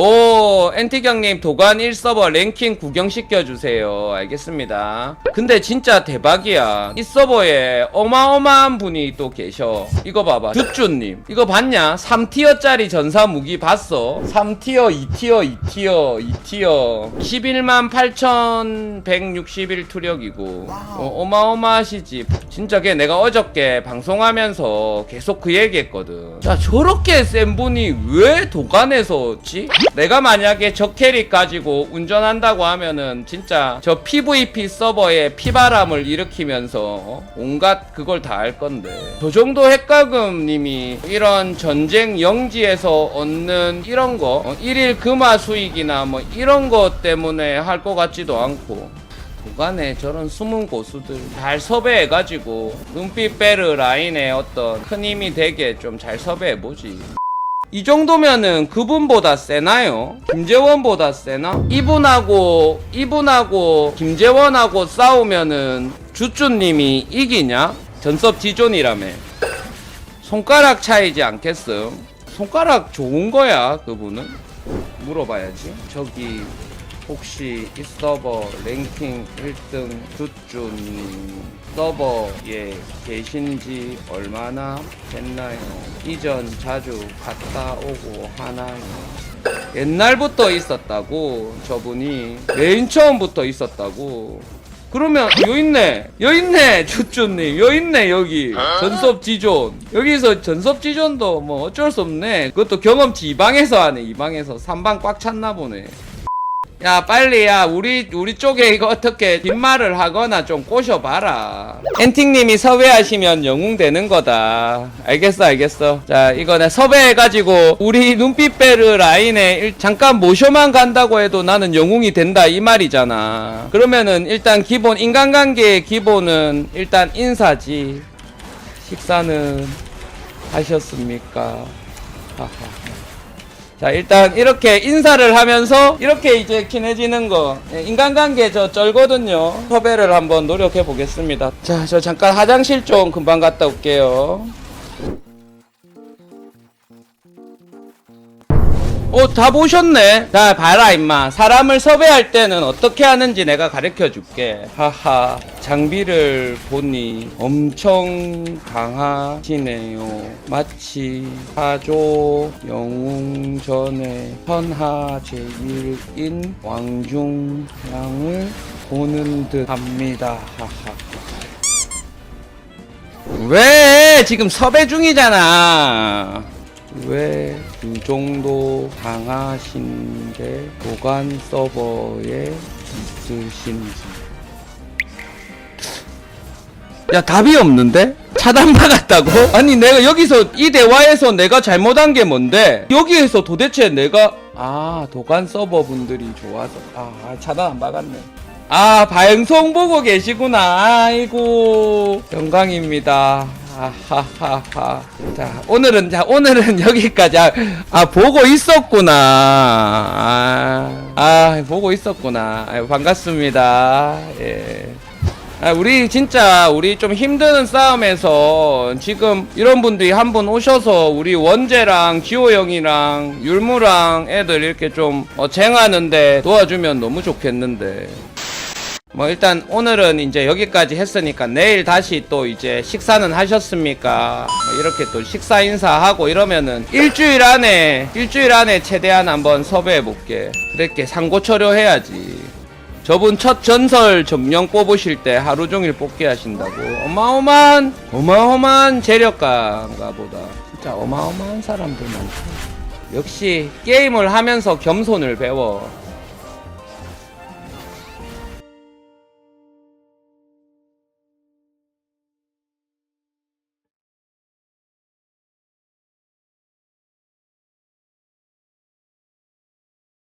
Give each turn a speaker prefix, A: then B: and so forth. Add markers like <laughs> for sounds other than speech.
A: Oh, 오 엔티경님 도관 1서버 랭킹 구경시켜주세요. 알겠습니다. 근데 진짜 대박이야. 이 서버에 어마어마한 분이 또 계셔. 이거 봐봐. 주쭈님. 이거 봤냐? 3티어짜리 전사 무기 봤어? 3티어 2티어 2티어 2티어. 11만 8161 투력이고. 어, 어마어마하시지. 진짜 걔 내가 어저께 방송하면서 계속 그 얘기했거든. 야 저렇게 센 분이 왜 도관에서 지? 내가 만약에 저 캐릭 가지고 운전한다고 하면은 진짜 저 PVP 서버에 피바람을 일으키면서 어? 온갖 그걸 다 할 건데. 저 정도 핵가금 님이 이런 전쟁 영지에서 얻는 이런 거 어, 일일 금화 수익이나 뭐 이런 것 때문에 할 것 같지도 않고. 구간에 저런 숨은 고수들. 잘 섭외해가지고 눈빛 베르 라인에 어떤 큰 힘이 되게 좀 잘 섭외해보지 이 정도면은 그분보다 세나요? 김재원보다 세나? 이분하고 이분하고 김재원하고 싸우면은 주쭈님이 이기냐? 전섭 지존이라며 손가락 차이지 않겠음? 손가락 좋은 거야 그분은? 물어봐야지 저기 혹시 이 서버 랭킹 1등 주쭈님 서버에 계신지 얼마나 됐나요? 이전 자주 갔다 오고 하나요? 옛날부터 있었다고 저분이 맨 처음부터 있었다고. 그러면 여 있네 여 있네 주쭈님. 여 있네 여기. 전섭 지존. 여기서 전섭 지존도 뭐 어쩔 수 없네. 그것도 경험치 2방에서 하네. 2방에서 3방 꽉 찼나 보네 야 빨리 야 우리 우리 쪽에 이거 어떻게 뒷말을 하거나 좀 꼬셔봐라. 엔팅님이 섭외하시면 영웅 되는 거다. 알겠어 알겠어. 자 이거 내 섭외해가지고 우리 눈빛베르 라인에 일- 잠깐 모셔만 간다고 해도 나는 영웅이 된다 이 말이잖아. 그러면은 일단 기본 인간관계의 기본은 일단 인사지. 식사는 하셨습니까? 하하 자 일단 이렇게 인사를 하면서 이렇게 이제 친해지는 거 예, 인간관계 저 쩔거든요. 섭외를 한번 노력해 보겠습니다. 자 저 잠깐 화장실 좀 금방 갔다 올게요 어, 다 보셨네. 자, 봐라, 임마. 사람을 섭외할 때는 어떻게 하는지 내가 가르쳐 줄게. 하하. 장비를 보니 엄청 강하시네요. 마치 사조 영웅전의 천하 제일인 왕중량을 보는 듯 합니다. 하하. 왜? 지금 섭외 중이잖아. 왜 그 정도 강하신데 보관 서버에 있으신지. 야 답이 없는데? 차단받았다고? 아니 내가 여기서 이 대화에서 내가 잘못한 게 뭔데? 여기에서 도대체 내가 아 도관 서버 분들이 좋아서 아 차단 안 받았네 아 방송 보고 계시구나 아이고 영광입니다 아하하하. 자 오늘은 자 오늘은 <laughs> 여기까지. 아, 아 보고 있었구나. 아, 아 보고 있었구나. 아유, 반갑습니다. 예. 아, 우리 진짜 우리 좀 힘드는 싸움에서 지금 이런 분들이 한 분 오셔서 우리 원재랑 지호 형이랑 율무랑 애들 이렇게 좀 어, 쟁하는데 도와주면 너무 좋겠는데 뭐 일단 오늘은 이제 여기까지 했으니까 내일 다시 또 이제 식사는 하셨습니까? 뭐 이렇게 또 식사 인사하고 이러면은 일주일 안에 일주일 안에 최대한 한번 섭외해 볼게. 그렇게 상고처려 해야지. 저분 첫 전설 점령 뽑으실 때 하루 종일 뽑기 하신다고 어마어마한 어마어마한 재력가인가 보다 진짜 어마어마한 사람들 많다 역시 게임을 하면서 겸손을 배워